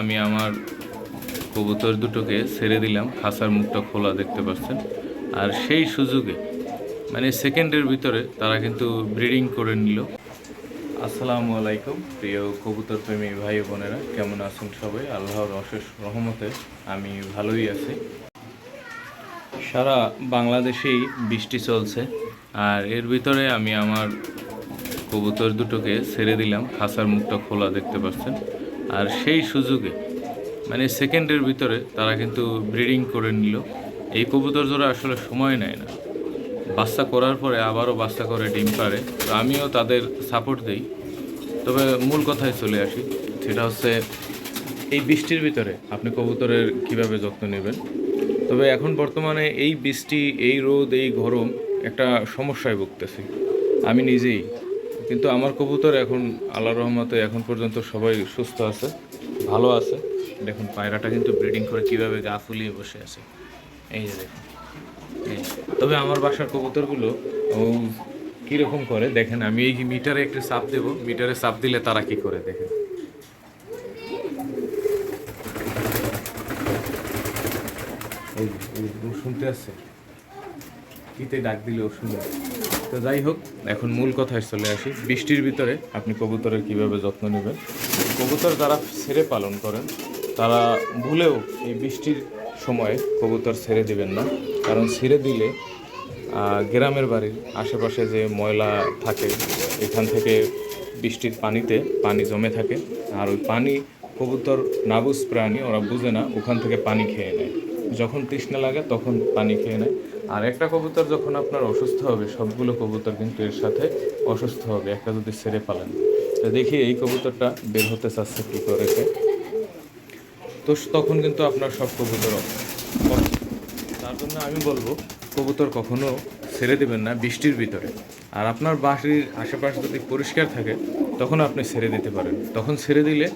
আমি আমার কবুতর দুটোকে ছেড়ে দিলাম। খাসার মুখটা খোলা দেখতে পাচ্ছেন। আর সেই সুযোগে মানে সেকেন্ডের ভিতরে তারা কিন্তু ব্রিডিং করে নিল। আসসালামু আলাইকুম, প্রিয় কবুতর প্রেমী ভাই বোনেরা, কেমন আছেন সবাই? আল্লাহর অশেষ রহমতে আমি ভালোই আছি। সারা বাংলাদেশেই বৃষ্টি চলছে, আর এর ভিতরে আমি আমার কবুতর দুটোকে ছেড়ে দিলাম। খাসার মুখটা খোলা দেখতে পাচ্ছেন। আর সেই সুযোগে মানে সেকেন্ডের ভিতরে তারা কিন্তু ব্রিডিং করে নিল। এই কবুতর জোড়া আসলে সময় নেয় না। বাচ্চা করার পরে আবারও বাচ্চা করে ডিম পারে তো আমিও তাদের সাপোর্ট দিই। তবে মূল কথায় চলে আসি, সেটা হচ্ছে এই বৃষ্টির ভিতরে আপনি কবুতরের কীভাবে যত্ন নেবেন? তবে এখন বর্তমানে এই বৃষ্টি, এই রোদ, এই গরম একটা সমস্যায় ভুগতেছি। আমি নিজেই কিন্তু আমার কবুতর এখন আল্লাহ রহমতে এখন পর্যন্ত সবাই সুস্থ আছে, ভালো আছে। দেখুন, পায়রাটা কিন্তু ব্রিডিং করে কীভাবে গা ফুলিয়ে বসে আছে। এই যে দেখুন তবে আমার বাসার কবুতরগুলো, ও কীরকম করে, দেখেন, আমি এই মিটারে একটু চাপ দেবো। মিটারে চাপ দিলে তারা কি করে, দেখেন। শুনতে আসছে কিতে ডাক দিলে ও শুনে। তো যাই হোক, এখন মূল কথায় চলে আসি। বৃষ্টির ভিতরে আপনি কবুতরের কীভাবে যত্ন নেবেন? কবুতর যারা ছেড়ে পালন করেন, তারা ভুলেও এই বৃষ্টির সময় কবুতর ছেড়ে দিবেন না। কারণ ছেড়ে দিলে গ্রামের বাড়ির আশেপাশে যে ময়লা থাকে, এখান থেকে বৃষ্টির পানিতে পানি জমে থাকে। আর ওই পানি কবুতর নাবুজ প্রাণী, ওরা বুঝে না, ওখান থেকে পানি খেয়ে নেয়। যখন তৃষ্ণা লাগে, তখন পানি খেয়ে নেয়। আর একটা কবুতর যখন আপনার অসুস্থ হবে, সবগুলো কবুতর কিন্তু এর সাথে অসুস্থ হবে। একটা যদি ছেড়ে পালেন। তো দেখি এই কবুতরটা বের হতে চাচ্ছে কী করেছে তো তখন কিন্তু আপনার সব কবুতর। তার জন্য আমি বলব, কবুতর কখনো ছেড়ে দেবেন না বৃষ্টির ভিতরে। আর আপনার বাড়ির আশেপাশে যদি পরিষ্কার থাকে, তখন আপনি ছেড়ে দিতে পারেন। তখন ছেড়ে দিলে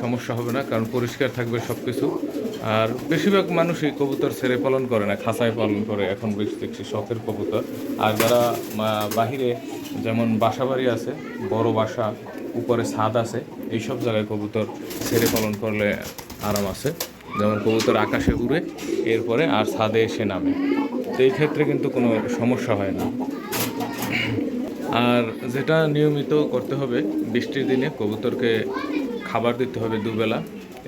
সমস্যা হবে না, কারণ পরিষ্কার থাকবে সব কিছু আর বেশিরভাগ মানুষই কবুতর ছেড়ে পালন করে না, খাঁচায় পালন করে, এখন বেশি দেখছি শখের কবুতর। আর যারা বাহিরে যেমন বাসা বাড়ি আছে, বড় বাসা, উপরে ছাদ আছে, এইসব জায়গায় কবুতর ছেড়ে পালন করলে আরাম আছে। যেমন কবুতর আকাশে উড়ে, এরপরে আর ছাদে এসে নামে। তো এই ক্ষেত্রে কিন্তু কোনো সমস্যা হয় না। আর যেটা নিয়মিত করতে হবে, বৃষ্টির দিনে কবুতরকে খাবার দিতে হবে দুবেলা।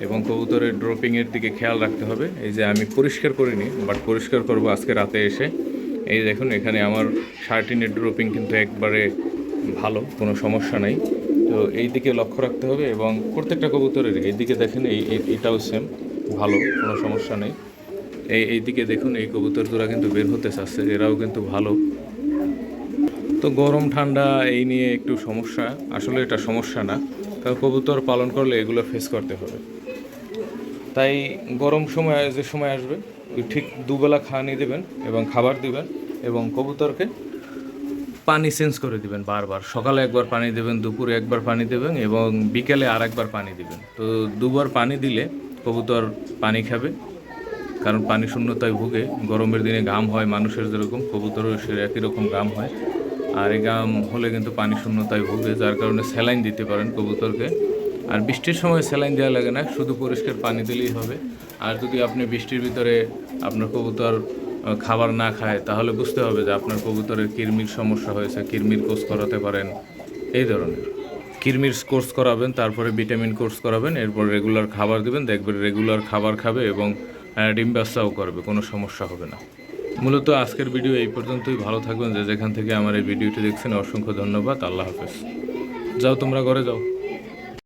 এবং কবুতরের ড্রপিংয়ের দিকে খেয়াল রাখতে হবে। এই যে আমি পরিষ্কার করিনি বাট পরিষ্কার করব আজকে রাতে এসে। এই দেখুন, এখানে আমার শার্টিনের ড্রপিং কিন্তু একবারে ভালো, কোনো সমস্যা নাই। তো এই দিকে লক্ষ্য রাখতে হবে এবং প্রত্যেকটা কবুতরের, এই দিকে দেখেন, এই এটাও সেম ভালো, কোনো সমস্যা নেই। এই এই দিকে দেখুন, এই কবুতর জোড়া কিন্তু বের হতে চাচ্ছে এরাও কিন্তু ভালো। তো গরম, ঠান্ডা, এই নিয়ে একটু সমস্যা। আসলে এটা সমস্যা না, কারণ কবুতর পালন করলে এগুলো ফেস করতে হবে। তাই গরম সময়, যে সময় আসবে ঠিক দুবেলা খাওয়ানি দেবেন এবং খাবার দিবেন এবং কবুতরকে পানি চেঞ্জ করে দিবেন বারবার। সকালে একবার পানি দেবেন, দুপুরে একবার পানি দেবেন এবং বিকেলে আর একবার পানি দিবেন। তো দুবার পানি দিলে কবুতর পানি খাবে, কারণ পানি শূন্যতায় ভুগে। গরমের দিনে ঘাম হয়, মানুষের যেরকম কবুতরও সে একই রকম ঘাম হয়। আর এই ঘাম হলে কিন্তু পানি শূন্যতায় ভুগে, যার কারণে স্যালাইন দিতে পারেন কবুতরকে। আর বৃষ্টির সময় স্যালাইন দেওয়া লাগে না, শুধু পরিষ্কার পানি দিলেই হবে। আর যদি আপনি বৃষ্টির ভিতরে আপনার কবুতর খাবার না খায়, তাহলে বুঝতে হবে যে আপনার কবুতরের কৃমির সমস্যা হয়েছে, কৃমির কোর্স করাতে পারেন, এই ধরনের। কৃমির কোর্স করাবেন, তারপরে ভিটামিন কোর্স করাবেন, এরপর রেগুলার খাবার দেবেন, দেখবেন রেগুলার খাবার খাবে এবং ডিম বাচ্চাও করবে, কোনো সমস্যা হবে না। মূলত আজকের ভিডিও এই পর্যন্তই, ভালো থাকবেন, যে যেখান থেকে আমার এই ভিডিওটি দেখছেন, অসংখ্য ধন্যবাদ, আল্লাহ হাফেজ। যাও তোমরা ঘরে যাও।